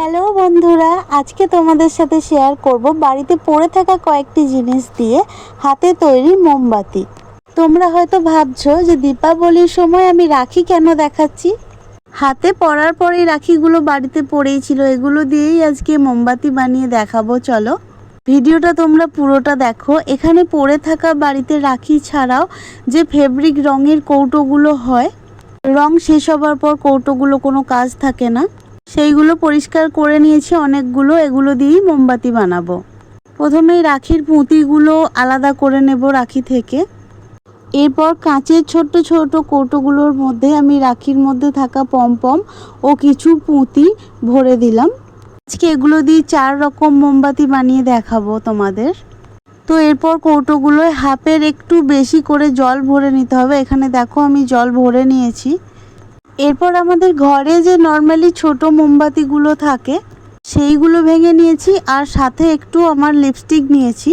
Hello বন্ধুরা, আজকে তোমাদের সাথে শেয়ার করব বাড়িতে পড়ে থাকা কয়েকটি জিনিস দিয়ে হাতে তৈরি মোমবাতি। তোমরা হয়তো ভাবছ যে দীপাবলির সময় আমি রাখি কেন দেখাচ্ছি? হাতে পড়ার পরেই রাখিগুলো বাড়িতে পড়েই ছিল এগুলো দিয়েই আজকে মোমবাতি বানিয়ে দেখাবো, চলো। ভিডিওটা তোমরা পুরোটা দেখো। এখানে পড়ে থাকা বাড়িতে রাখি ছাড়াও যে ফেব্রিক রঙের কৌটোগুলো হয়, রং শেষ হবার পর কৌটোগুলো কোনো কাজ থাকে না। সেইগুলো পরিষ্কার করে নিয়েছি অনেকগুলো, এগুলো দিয়েই মোমবাতি বানাবো। প্রথমেই রাখির পুঁতিগুলো আলাদা করে নেব রাখি থেকে। এরপর কাঁচের ছোট্ট ছোট কৌটোগুলোর মধ্যে আমি রাখির মধ্যে থাকা পমপম ও কিছু পুঁতি ভরে দিলাম। আজকে এগুলো দিয়ে চার রকম মোমবাতি বানিয়ে দেখাবো তোমাদের। তো এরপর কৌটোগুলোয় হাফের একটু বেশি করে জল ভরে নিতে হবে। এখানে দেখো আমি জল ভরে নিয়েছি। এরপর আমাদের ঘরে যে নর্মালি ছোট মোমবাতিগুলো থাকে, সেইগুলো ভেঙে নিয়েছি আর সাথে একটু আমার লিপস্টিক নিয়েছি।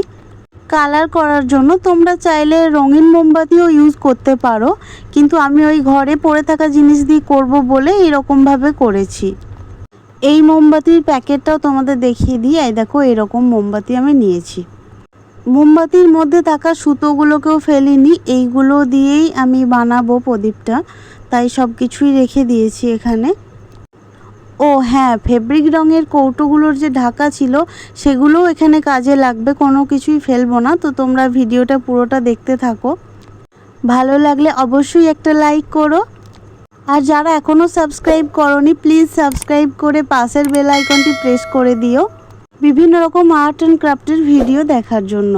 কালার করার জন্য তোমরা চাইলে রঙিন মোমবাতিও ইউজ করতে পারো, কিন্তু আমি ওই ঘরে পড়ে থাকা জিনিস দিয়ে করব বলে এরকমভাবে করেছি। এই মোমবাতির প্যাকেটটাও তোমাদের দেখিয়ে দিই, এই দেখো এরকম মোমবাতি আমি নিয়েছি। মোমবাতির মধ্যে থাকা সুতোগুলোকেও ফেলিনি, এইগুলো দিয়েই আমি বানাবো প্রদীপটা। তাই সব কিছুই রেখে দিয়েছি এখানে। ও হ্যাঁ ফেব্রিক রঙের কৌটোগুলোর যে ঢাকা ছিল, সেগুলোও এখানে কাজে লাগবে, কোনো কিছুই ফেলব না। তো তোমরা ভিডিওটা পুরোটা দেখতে থাকো। ভালো লাগলে অবশ্যই একটা লাইক করো। আর যারা এখনও সাবস্ক্রাইব করনি প্লিজ সাবস্ক্রাইব করে পাশের বেল আইকনটি প্রেস করে দিও। বিভিন্ন রকম আর্ট অ্যান্ড ক্রাফটের ভিডিও দেখার জন্য।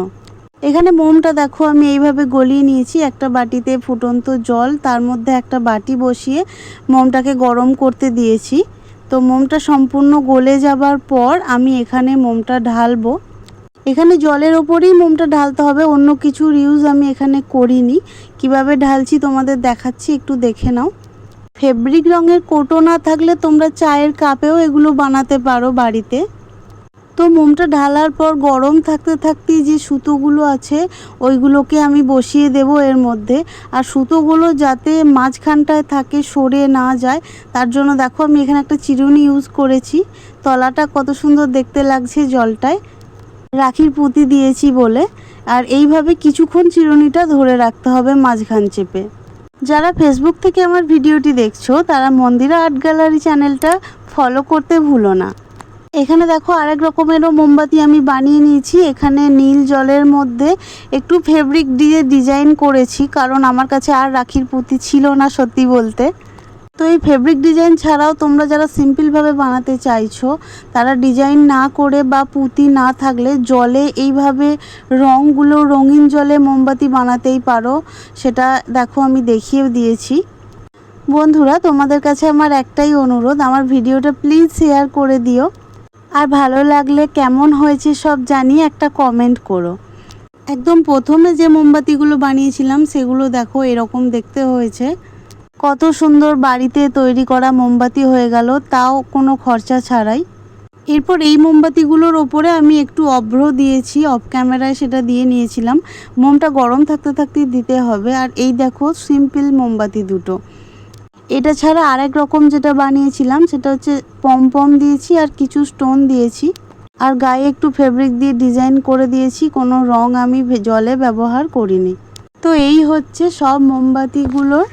এখানে মোমটা দেখো, আমি এইভাবে গলিয়ে নিয়েছি। একটা বাটিতে ফুটন্ত জল, তার মধ্যে একটা বাটি বসিয়ে মোমটাকে গরম করতে দিয়েছি। তো মোমটা সম্পূর্ণ গলে যাবার পর আমি এখানে মোমটা ঢালবো। এখানে জলের ওপরেই মোমটা ঢালতে হবে, অন্য কিছুর ইউজ আমি এখানে করিনি। কীভাবে ঢালছি তোমাদের দেখাচ্ছি, একটু দেখে নাও। ফেব্রিক রঙের কোটো না থাকলে তোমরা চায়ের কাপেও এগুলো বানাতে পারো বাড়িতে। তো মোমটা ঢালার পর গরম থাকতে থাকতেই যে সুতোগুলো আছে, ওইগুলোকে আমি বসিয়ে দেব এর মধ্যে। আর সুতোগুলো যাতে মাঝখানটায় থাকে, সরে না যায়, তার জন্য দেখো আমি এখানে একটা চিরুনি ইউজ করেছি। তলাটা কত সুন্দর দেখতে লাগছে জলটায়। রাখির পুঁতি দিয়েছি বলে। আর এইভাবে কিছুক্ষণ চিরুনিটা ধরে রাখতে হবে মাঝখান চেপে। যারা ফেসবুক থেকে আমার ভিডিওটি দেখছ, তারা মন্দিরা আর্ট গ্যালারি চ্যানেলটা ফলো করতে ভুলো না। এখানে দেখো আরেক রকমেরও মোমবাতি আমি বানিয়ে নিয়েছি। এখানে নীল জলের মধ্যে একটু ফেব্রিক দিয়ে ডিজাইন করেছি, কারণ আমার কাছে আর রাখির পুঁতি ছিল না সত্যি বলতে। তো এই ফেব্রিক ডিজাইন ছাড়াও তোমরা যারা সিম্পলভাবে বানাতে চাইছো, তারা ডিজাইন না করে বা পুঁতি না থাকলে জলে এইভাবে রঙগুলো রঙিন জলে মোমবাতি বানাতেই পারো, সেটা দেখো আমি দেখিয়ে দিয়েছি। বন্ধুরা, তোমাদের কাছে আমার একটাই অনুরোধ, আমার ভিডিওটা প্লিজ শেয়ার করে দিও। আর ভালো লাগলে কেমন হয়েছে সব জানিয়ে একটা কমেন্ট করো। একদম প্রথমে যে মোমবাতিগুলো বানিয়েছিলাম, সেগুলো দেখো এরকম দেখতে হয়েছে। কত সুন্দর বাড়িতে তৈরি করা মোমবাতি হয়ে গেল, তাও কোনো খরচা ছাড়াই। এরপর এই মোমবাতিগুলোর ওপরে আমি একটু অভ্র দিয়েছি অফ ক্যামেরায় সেটা দিয়ে নিয়েছিলাম। মোমটা গরম থাকতে থাকতেই দিতে হবে, আর এই দেখো সিম্পল মোমবাতি দুটো। এটা ছাড়া আরেক রকম যেটা বানিয়েছিলাম, সেটা হচ্ছে পমপম দিয়েছি আর কিছু স্টোন দিয়েছি। আর গায়ে একটু ফেব্রিক দিয়ে ডিজাইন করে দিয়েছি, কোনো রং আমি জলে ব্যবহার করিনি। তো এই হচ্ছে সব মোমবাতিগুলোর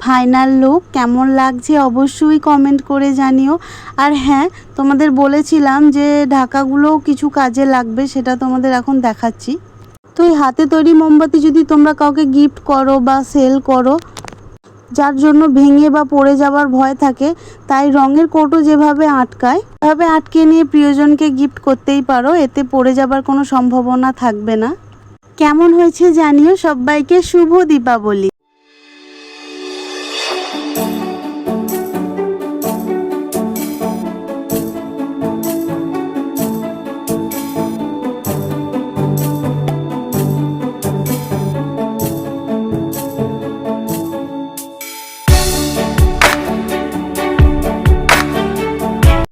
ফাইনাল লুক কেমন লাগছে অবশ্যই কমেন্ট করে জানিও। আর হ্যাঁ তোমাদের বলেছিলাম যে ঢাকাগুলোও কিছু কাজে লাগবে, সেটা তোমাদের এখন দেখাচ্ছি। তো এই হাতে তৈরি মোমবাতি যদি তোমরা কাউকে গিফট করো বা সেল করো যার জন্য ভেঙে বা পড়ে যাওয়ার ভয় থাকে, তাই রঙের কৌটো যেভাবে আটকায়, সেভাবে আটকে নিয়ে প্রিয়জনকে গিফট করতেই পারো, এতে পড়ে যাবার কোনো সম্ভাবনা থাকবে না। কেমন হয়েছে জানিও সবাইকে শুভ দীপাবলি।